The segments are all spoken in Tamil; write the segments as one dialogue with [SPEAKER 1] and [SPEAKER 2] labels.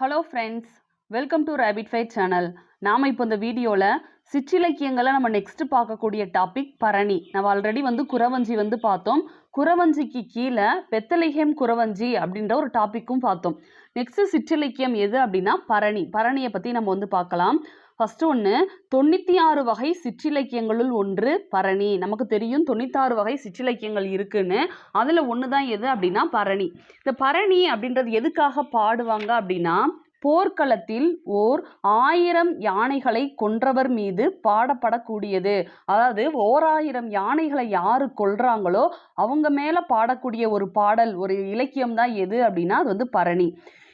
[SPEAKER 1] Hello friends welcome to rapid fight channel நாம் இப்போ இந்த வீடியோவில் சிற்றிலக்கியங்களை நம்ம நெக்ஸ்ட் பார்க்கக்கூடிய டாபிக் பரணி. நம்ம ஆல்ரெடி வந்து குறவஞ்சி வந்து பார்த்தோம். குறவஞ்சிக்கு கீழே பெத்தலைஹேம் குறவஞ்சி அப்படின்ற ஒரு டாப்பிக்கும் பார்த்தோம். நெக்ஸ்ட் சிற்றிலக்கியம் எது அப்படின்னா பரணி. பரணியை பற்றி நம்ம வந்து பார்க்கலாம். ஃபர்ஸ்ட் ஒன்று தொண்ணூற்றி ஆறு வகை சிற்றிலக்கியங்களுள் ஒன்று பரணி. நமக்கு தெரியும் தொண்ணூத்தாறு வகை சிற்றிலக்கியங்கள் இருக்குன்னு. அதில் ஒன்று தான் எது அப்படின்னா பரணி. இந்த பரணி அப்படின்றது எதுக்காக பாடுவாங்க அப்படின்னா போர்க்களத்தில் ஓர் ஆயிரம் யானைகளை கொன்றவர் மீது பாடப்படக்கூடியது. அதாவது ஓர் ஆயிரம் யானைகளை யாரு கொள்றாங்களோ அவங்க மேலே பாடக்கூடிய ஒரு பாடல் ஒரு இலக்கியம் தான் எது அப்படின்னா அது வந்து பரணி.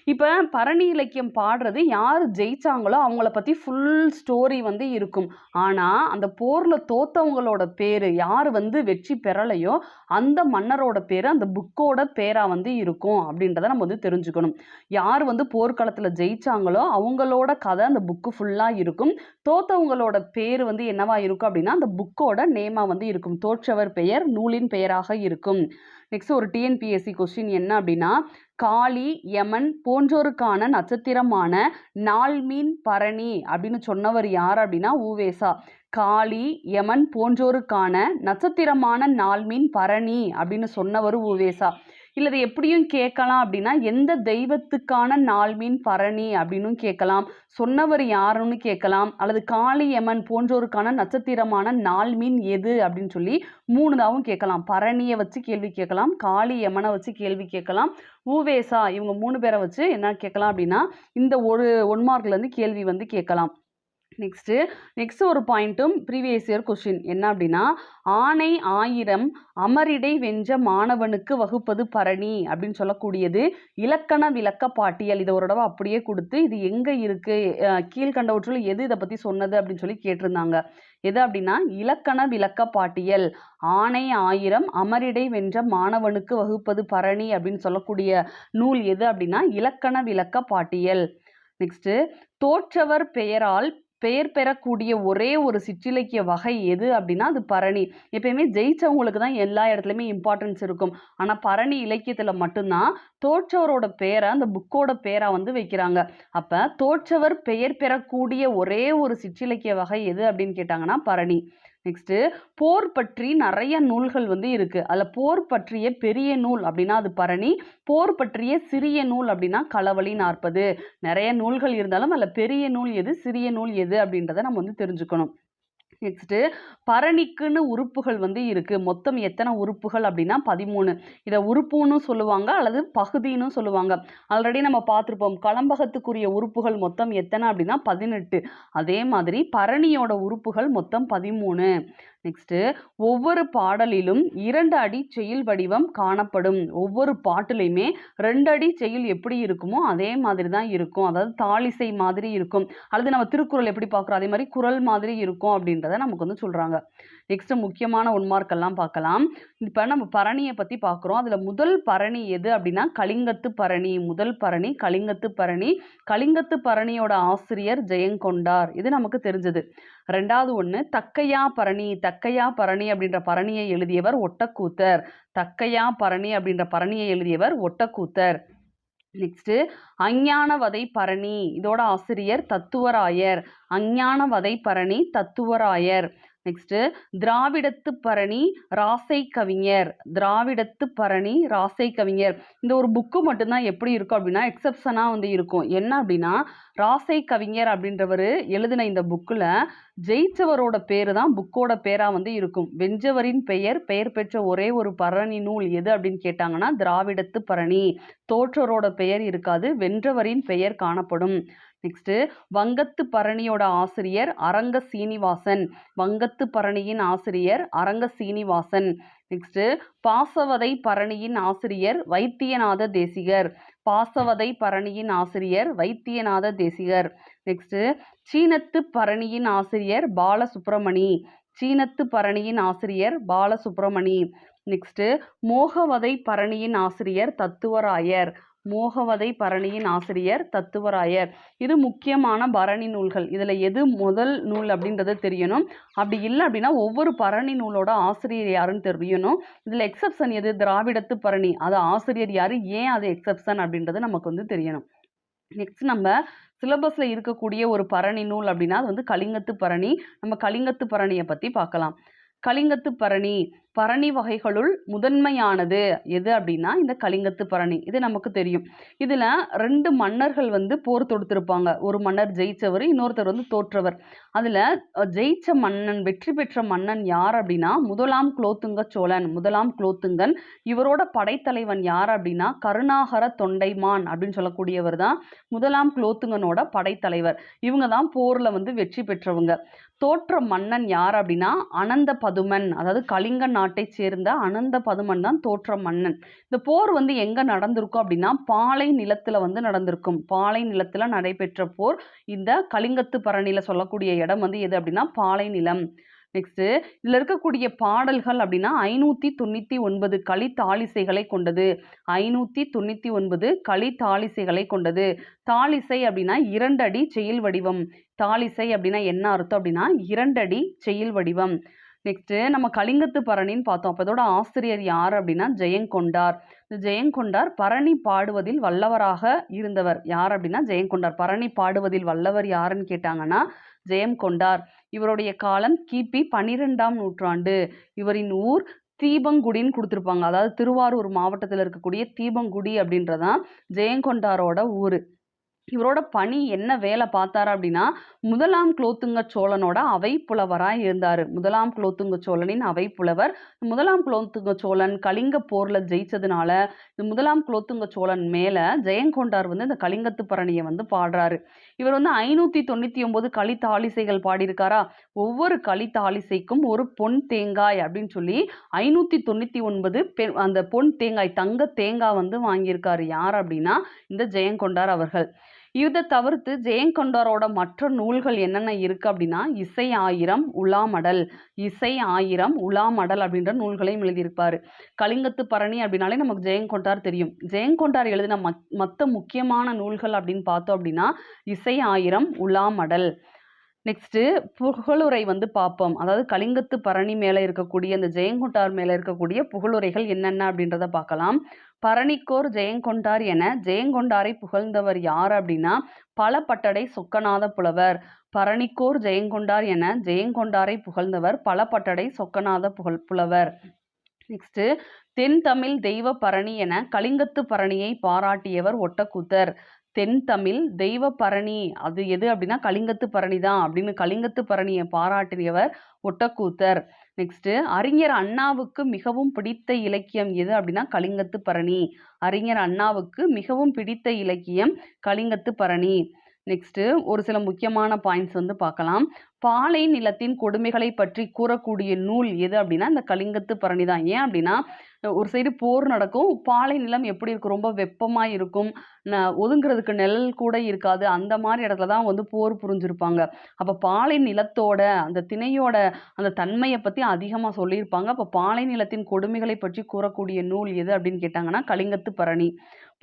[SPEAKER 1] இப்போ பரணி இலக்கியம் பாடுறது யார் ஜெயிச்சாங்களோ அவங்கள பற்றி ஃபுல் ஸ்டோரி வந்து இருக்கும். ஆனால் அந்த போரில் தோத்தவங்களோட பேர் யார் வந்து வெற்றி பெறலையோ அந்த மன்னரோட பேர் அந்த புக்கோட பேராக வந்து இருக்கும் அப்படின்றத நம்ம வந்து தெரிஞ்சுக்கணும். யார் வந்து போர்க்களத்தில் ஜெயிச்சாங்களோ அவங்களோட கதை அந்த புக்கு ஃபுல்லாக இருக்கும். தோத்தவங்களோட பேர் வந்து என்னவா இருக்கும் அப்படின்னா அந்த புக்கோட நேமாக வந்து இருக்கும். தோற்றவர் பெயர் நூலின் பெயராக இருக்கும். நெக்ஸ்ட் ஒரு டிஎன்பிஎஸ்சி கொஸ்டின் என்ன அப்படின்னா காளி யமன் போன்றோருக்கான நட்சத்திரமான நாள்மீன் பரணி அப்படின்னு சொன்னவர் யார் அப்படின்னா ஊவேசா. காளி யமன் போன்றோருக்கான நட்சத்திரமான நாள்மீன் பரணி அப்படின்னு சொன்னவர் ஊவேசா. இல்லை இதை எப்படியும் கேட்கலாம் அப்படின்னா எந்த தெய்வத்துக்கான நாள்மீன் பரணி அப்படின்னும் கேட்கலாம். சொன்னவர் யாருன்னு கேட்கலாம். அல்லது காளி எமன் போன்றோருக்கான நட்சத்திரமான நாள்மீன் எது அப்படின்னு சொல்லி மூணுதாவும் கேட்கலாம். பரணியை வச்சு கேள்வி கேட்கலாம் காளி யமனை வச்சு கேள்வி கேட்கலாம். ஊவேசா இவங்க மூணு பேரை வச்சு என்ன கேட்கலாம் அப்படின்னா இந்த ஒரு ஒன் மார்க்லேருந்து கேள்வி வந்து கேட்கலாம். நெக்ஸ்ட்டு நெக்ஸ்ட் ஒரு பாயிண்ட்டும் ப்ரீவியஸ் இயர் கொஷின் என்ன அப்படின்னா ஆணை ஆயிரம் அமரிடை வென்ற மாணவனுக்கு வகுப்பது பரணி அப்படின்னு சொல்லக்கூடியது. இலக்கண விளக்க பாட்டியல் இதை ஒரு தடவை அப்படியே கொடுத்து இது எங்கே இருக்குது கீழ்கண்டவற்றில் எது இதை பற்றி சொன்னது அப்படின்னு சொல்லி கேட்டிருந்தாங்க. எது அப்படின்னா இலக்கண விளக்க பாட்டியல். ஆணை ஆயிரம் அமரிடை வென்ற மாணவனுக்கு வகுப்பது பரணி அப்படின்னு சொல்லக்கூடிய நூல் எது அப்படின்னா இலக்கண விளக்க பாட்டியல். நெக்ஸ்ட்டு தோற்றவர் பெயரால் பெயர் பெறக்கூடிய ஒரே ஒரு சிற்றிலக்கிய வகை எது அப்படின்னா அது பரணி. எப்பயுமே ஜெயிச்சவங்களுக்கு தான் எல்லா இடத்துலையுமே இம்பார்ட்டன்ஸ் இருக்கும். ஆனால் பரணி இலக்கியத்தில் மட்டும்தான் தோற்றவரோட பெயரை அந்த புக்கோட பேராக வந்து வைக்கிறாங்க. அப்போ தோற்றவர் பெயர் பெறக்கூடிய ஒரே ஒரு சிற்றிலக்கிய வகை எது அப்படின்னு கேட்டாங்கன்னா பரணி. நெக்ஸ்ட்டு போர் பற்றி நிறைய நூல்கள் வந்து இருக்குது அதில் போர் பற்றிய பெரிய நூல் அப்படின்னா அது பரணி. போர் பற்றிய சிறிய நூல் அப்படின்னா களவழி நாற்பது. நிறைய நூல்கள் இருந்தாலும் அதில் பெரிய நூல் எது சிறிய நூல் எது அப்படின்றத நம்ம வந்து தெரிஞ்சுக்கணும். நெக்ஸ்ட்டு பரணிக்குன்னு உறுப்புகள் வந்து இருக்குது மொத்தம் எத்தனை உறுப்புகள் அப்படின்னா பதிமூணு. இதை உறுப்புன்னு சொல்லுவாங்க அல்லது பகுதின்னு சொல்லுவாங்க. ஆல்ரெடி நம்ம பார்த்துருப்போம் களம்பகத்துக்குரிய உறுப்புகள் மொத்தம் எத்தனை அப்படின்னா பதினெட்டு. அதே மாதிரி பரணியோட உறுப்புகள் மொத்தம் பதிமூணு. நெக்ஸ்ட்டு ஒவ்வொரு பாடலிலும் இரண்டு அடி செயல் வடிவம் காணப்படும். ஒவ்வொரு பாட்டுலையுமே ரெண்டு அடி செயல் எப்படி இருக்குமோ அதே மாதிரி தான் இருக்கும். அதாவது தாளிசை மாதிரி இருக்கும். அல்லது நம்ம திருக்குறள் எப்படி பார்க்குறோம் அதே மாதிரி குரல் மாதிரி இருக்கும் அப்படின்றத நமக்கு வந்து சொல்கிறாங்க நெக்ஸ்ட்டு முக்கியமான ஒன்மார்க்கெல்லாம் பார்க்கலாம். இப்போ நம்ம பரணியை பற்றி பார்க்குறோம். அதில் முதல் பரணி எது அப்படின்னா கலிங்கத்து பரணி. முதல் பரணி கலிங்கத்து பரணி. கலிங்கத்து பரணியோட ஆசிரியர் ஜெயங்கொண்டார். இது நமக்கு தெரிஞ்சது. ரெண்டாவது ஒன்று தக்கையா பரணி தக்கையா பரணி அப்படின்ற பரணியை எழுதியவர் ஒட்டக்கூத்தர். தக்கையா பரணி அப்படின்ற பரணியை எழுதியவர் ஒட்டக்கூத்தர். நெக்ஸ்ட்டு அஞ்ஞானவதை பரணி இதோட ஆசிரியர் தத்துவராயர். அஞ்ஞானவதை பரணி தத்துவராயர். நெக்ஸ்ட்டு திராவிடத்து பரணி ராசை கவிஞர். திராவிடத்து பரணி ராசை கவிஞர். இந்த ஒரு புக்கு மட்டும்தான் எப்படி இருக்கும் அப்படின்னா எக்ஸப்ஷனாக வந்து இருக்கும். என்ன அப்படின்னா ராசை கவிஞர் அப்படின்றவர் எழுதின இந்த புக்கில் ஜெயிச்சவரோட பேர் தான் புக்கோட பேராக வந்து இருக்கும். வெஞ்சவரின் பெயர் பெயர் பெற்ற ஒரே ஒரு பரணி நூல் எது அப்படின்னு கேட்டாங்கன்னா திராவிடத்து பரணி. தோற்றரோட பெயர் இருக்காது வென்றவரின் பெயர் காணப்படும். நெக்ஸ்ட்டு வங்கத்து பரணியோட ஆசிரியர் அரங்க சீனிவாசன். வங்கத்து பரணியின் ஆசிரியர் அரங்க சீனிவாசன். நெக்ஸ்ட்டு பாசவதை பரணியின் ஆசிரியர் வைத்தியநாத தேசிகர். பாசவதை பரணியின் ஆசிரியர் வைத்தியநாத தேசிகர். நெக்ஸ்ட்டு சீனத்து பரணியின் ஆசிரியர் பாலசுப்ரமணி. சீனத்து பரணியின் ஆசிரியர் பாலசுப்ரமணி. நெக்ஸ்ட்டு மோகவதை பரணியின் ஆசிரியர் தத்துவராயர். மோகவதை பரணியின் ஆசிரியர் தத்துவராயர். இது முக்கியமான பரணி நூல்கள். இதில் எது முதல் நூல் அப்படின்றது தெரியணும். அப்படி இல்லை அப்படின்னா ஒவ்வொரு பரணி நூலோட ஆசிரியர் யாருன்னு தெரியணும். இதில் எக்ஸப்ஷன் எது? திராவிடத்து பரணி. அது ஆசிரியர் யார்? ஏன் அது எக்ஸப்ஷன் அப்படின்றது நமக்கு வந்து தெரியணும். நெக்ஸ்ட் நம்ம சிலபஸில் இருக்கக்கூடிய ஒரு பரணி நூல் அப்படின்னா அது வந்து கலிங்கத்து பரணி. நம்ம கலிங்கத்து பரணியை பற்றி பார்க்கலாம். கலிங்கத்து பரணி பரணி வகைகளுள் முதன்மையானது எது அப்படின்னா இந்த கலிங்கத்து பரணி. இது நமக்கு தெரியும். இதில் ரெண்டு மன்னர்கள் வந்து போர் தொடுத்திருப்பாங்க. ஒரு மன்னர் ஜெயிச்சவர் இன்னொருத்தர் வந்து தோற்றவர். அதில் ஜெயிச்ச மன்னன் வெற்றி பெற்ற மன்னன் யார் அப்படின்னா முதலாம் குலோத்துங்க சோழன். முதலாம் குலோத்துங்கன் இவரோட படைத்தலைவன் யார் அப்படின்னா கருணாகர தொண்டைமான் அப்படின்னு சொல்லக்கூடியவர் தான் முதலாம் குலோத்துங்கனோட படைத்தலைவர். இவங்க தான் போரில் வந்து வெற்றி பெற்றவங்க. தோற்ற மன்னன் யார் அப்படின்னா அனந்த பதுமன் அதாவது கலிங்கன் நாட்டைச் சேர்ந்த அனந்த பதுமன் தான் தோற்ற மன்னன். இந்த போர் வந்து எங்க நடந்திருக்கும் அப்படின்னா பாலை நிலத்துல வந்து நடந்திருக்கும். பாலை நிலத்துல நடைபெற்ற போர் இந்த கலிங்கத்து பரணியில சொல்லக்கூடிய இடம் வந்து எது அப்படின்னா பாலை நிலம். நெக்ஸ்ட்டு இதில் இருக்கக்கூடிய பாடல்கள் அப்படின்னா ஐநூற்றி தொண்ணூற்றி ஒன்பது களி தாளிசைகளை கொண்டது. ஐநூற்றி தொண்ணூற்றி ஒன்பது களி தாளிசைகளை கொண்டது. தாளிசை அப்படின்னா இரண்டடி செயல் வடிவம். தாளிசை அப்படின்னா என்ன அர்த்தம் அப்படின்னா இரண்டடி செயல் வடிவம். நெக்ஸ்ட்டு நம்ம கலிங்கத்து பரணின்னு பார்த்தோம். அப்போ இதோட ஆசிரியர் யார் அப்படின்னா ஜெயங்கொண்டார். இந்த ஜெயங்கொண்டார் பரணி பாடுவதில் வல்லவராக இருந்தவர். யார் அப்படின்னா ஜெயங்கொண்டார். பரணி பாடுவதில் வல்லவர் யாருன்னு கேட்டாங்கன்னா ஜெயம் கொண்டார் இவருடைய காலம் கிபி பனிரெண்டாம் நூற்றாண்டு. இவரின் ஊர் தீபங்குடின்னு கொடுத்துருப்பாங்க. அதாவது திருவாரூர் மாவட்டத்தில் இருக்கக்கூடிய தீபங்குடி அப்படின்றதான் ஜெயங்கொண்டாரோட ஊர். இவரோட பணி என்ன வேலை பார்த்தாரு அப்படின்னா முதலாம் குலோத்துங்க சோழனோட அவை புலவராக இருந்தார். முதலாம் குலோத்துங்க சோழனின் அவை புலவர் முதலாம் குலோத்துங்க சோழன் கலிங்க போரில் ஜெயிச்சதுனால இந்த முதலாம் குலோத்துங்க சோழன் மேலே ஜெயங்கொண்டார் வந்து இந்த கலிங்கத்து பரணியை வந்து பாடுறாரு. இவர் வந்து ஐநூற்றி தொண்ணூற்றி ஒம்பது களி தாளிசைகள் பாடியிருக்காரா? ஒவ்வொரு களி தாளிசைக்கும் ஒரு பொன் தேங்காய் அப்படின்னு சொல்லி ஐநூற்றி தொண்ணூற்றி ஒன்பது பெ அந்த பொன் தேங்காய் தங்க தேங்காய் வந்து வாங்கியிருக்காரு. யார் அப்படின்னா இந்த ஜெயங்கொண்டார் அவர்கள். இதை தவிர்த்து ஜெயங்கொண்டாரோட மற்ற நூல்கள் என்னென்ன இருக்குது அப்படின்னா இசை ஆயிரம் உலாமடல். இசை ஆயிரம் உலாமடல் அப்படின்ற நூல்களையும் எழுதியிருப்பார். கலிங்கத்து பரணி அப்படின்னாலே நமக்கு ஜெயங்கொண்டார் தெரியும். ஜெயங்கொண்டார் எழுதின மத் மற்ற முக்கியமான நூல்கள் அப்படின்னு பார்த்தோம் அப்படின்னா இசை ஆயிரம் உலாமடல். நெக்ஸ்ட்டு புகழுரை வந்து பார்ப்போம். அதாவது கலிங்கத்து பரணி மேலே இருக்கக்கூடிய அந்த ஜெயங்கொண்டார் மேலே இருக்கக்கூடிய புகழுரைகள் என்னென்ன அப்படின்றத பார்க்கலாம். பரணிக்கோர் ஜெயங்கொண்டார் என ஜெயங்கொண்டாரை புகழ்ந்தவர் யார் அப்படின்னா பல பட்டடை சொக்கநாத புலவர். பரணிக்கோர் ஜெயங்கொண்டார் என ஜெயங்கொண்டாரை புகழ்ந்தவர் பல பட்டடை சொக்கநாத புகழ் புலவர். நெக்ஸ்ட்டு தென் தமிழ் தெய்வ பரணி என கலிங்கத்து பரணியை பாராட்டியவர் ஒட்டக்கூத்தர். தென் தமிழ் தெய்வ பரணி. அது எது அப்படின்னா கலிங்கத்து பரணி தான் அப்படின்னு கலிங்கத்து பரணியை பாராட்டியவர் ஒட்டக்கூத்தர். நெக்ஸ்ட்டு அறிஞர் அண்ணாவுக்கு மிகவும் பிடித்த இலக்கியம் எது அப்படின்னா கலிங்கத்து பரணி. அறிஞர் அண்ணாவுக்கு மிகவும் பிடித்த இலக்கியம் கலிங்கத்து பரணி. நெக்ஸ்ட்டு ஒரு சில முக்கியமான பாயிண்ட்ஸ் வந்து பார்க்கலாம். பாலை நிலத்தின் கொடுமைகளை பற்றி கூறக்கூடிய நூல் எது அப்படின்னா இந்த கலிங்கத்து பரணி தான் ஏன் அப்படின்னா ஒரு சைடு போர் நடக்கும். பாலை நிலம் எப்படி இருக்கும்? ரொம்ப வெப்பமாக இருக்கும். ஒதுங்கிறதுக்கு ஒதுங்குறதுக்கு நிழல் கூட இருக்காது. அந்த மாதிரி இடத்துல தான் வந்து போர் புரிஞ்சிருப்பாங்க. அப்போ பாலை நிலத்தோட அந்த திணையோட அந்த தன்மையை பற்றி அதிகமாக சொல்லியிருப்பாங்க. அப்போ பாலை நிலத்தின் கொடுமைகளை பற்றி கூறக்கூடிய நூல் எது அப்படின்னு கேட்டாங்கன்னா கலிங்கத்து பரணி.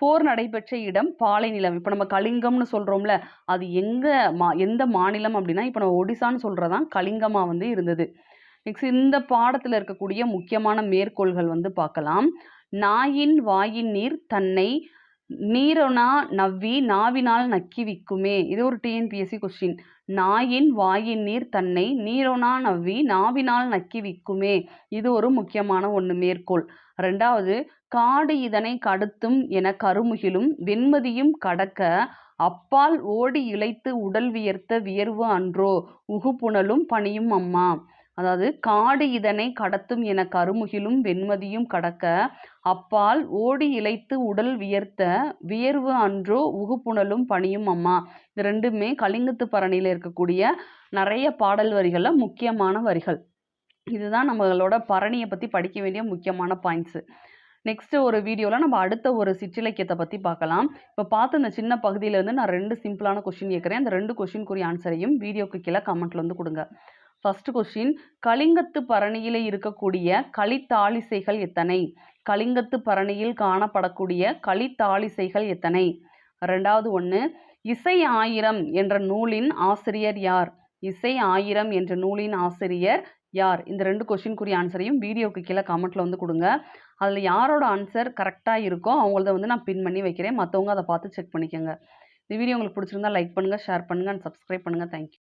[SPEAKER 1] போர் நடைபெற்ற இடம் பாலை நிலம். இப்போ நம்ம கலிங்கம்னு சொல்கிறோம்ல அது எங்கே மா எந்த மாநிலம் அப்படின்னா இப்போ நம்ம ஒடிசான்னு சொல்கிறதான் கலிங்கமாக வந்து இருந்தது. நெக்ஸ்ட் இந்த பாடத்தில் இருக்கக்கூடிய முக்கியமான மேற்கோள்கள் வந்து பார்க்கலாம். நாயின் வாயின் நீர் தன்னை நீரனா நவ்வி நாவினால் நக்கி விக்குமே. இது ஒரு டிஎன்பிஎஸ்சி கொஸ்டின் நாயின் வாயின் நீர் தன்னை நீரோனா நவ்வி நாவினால் நக்கி விக்குமே. இது ஒரு முக்கியமான ஒன்று மேற்கோள். ரெண்டாவது காடு இதனை கடுத்தும் என கருமுகிலும் வெண்மதியும் கடக்க அப்பால் ஓடி இழைத்து உடல் வியர்த்த வியர்வு அன்றோ. உகுப்புணலும் பணியும் அம்மா. அதாவது காடு இதனை கடத்தும் என கருமுகிலும் வெண்மதியும் கடக்க அப்பால் ஓடி இழைத்து உடல் வியர்த்த வியர்வு அன்றோ உகுப்புணலும் பணியும் அம்மா. இது ரெண்டுமே கலிங்கத்து பரணியில் இருக்கக்கூடிய நிறைய பாடல் வரிகளில் முக்கியமான வரிகள். இதுதான் நம்மளோட பரணியை பற்றி படிக்க வேண்டிய முக்கியமான பாயிண்ட்ஸு நெக்ஸ்ட் ஒரு வீடியோவில் நம்ம அடுத்த ஒரு சிற்றிலக்கியத்தை பற்றி பார்க்கலாம். இப்போ பார்த்த இந்த சின்ன பகுதியிலேருந்து நான் ரெண்டு சிம்பிளான கொஷின் கேட்குறேன். அந்த ரெண்டு கொஸ்டினுக்குரிய ஆன்சரையும் வீடியோக்கு கீழே கமெண்ட்டில் வந்து கொடுங்க. ஃபர்ஸ்ட் கொஷின் கலிங்கத்து பரணியில் இருக்கக்கூடிய களித்தாளிசைகள் எத்தனை? கலிங்கத்து பரணியில் காணப்படக்கூடிய களித்தாளிசைகள் எத்தனை? ரெண்டாவது ஒன்று இசை ஆயிரம் என்ற நூலின் ஆசிரியர் யார்? இசை ஆயிரம் என்ற நூலின் ஆசிரியர் யார்? இந்த ரெண்டு கொஷினுக்குரிய ஆன்சரையும் வீடியோக்கு கீழே கமெண்ட்டில் வந்து கொடுங்க. அதில் யாரோட ஆன்சர் கரெக்டாக இருக்கோ அவங்களத வந்து நான் பின் பண்ணி வைக்கிறேன். மற்றவங்க அதை பார்த்து செக் பண்ணிக்கோங்க. இந்த வீடியோ உங்களுக்கு பிடிச்சிருந்தா லைக் பண்ணுங்கள் ஷேர் பண்ணுங்கள் அண்ட் சப்ஸ்கிரைப் பண்ணுங்கள் தேங்க்யூ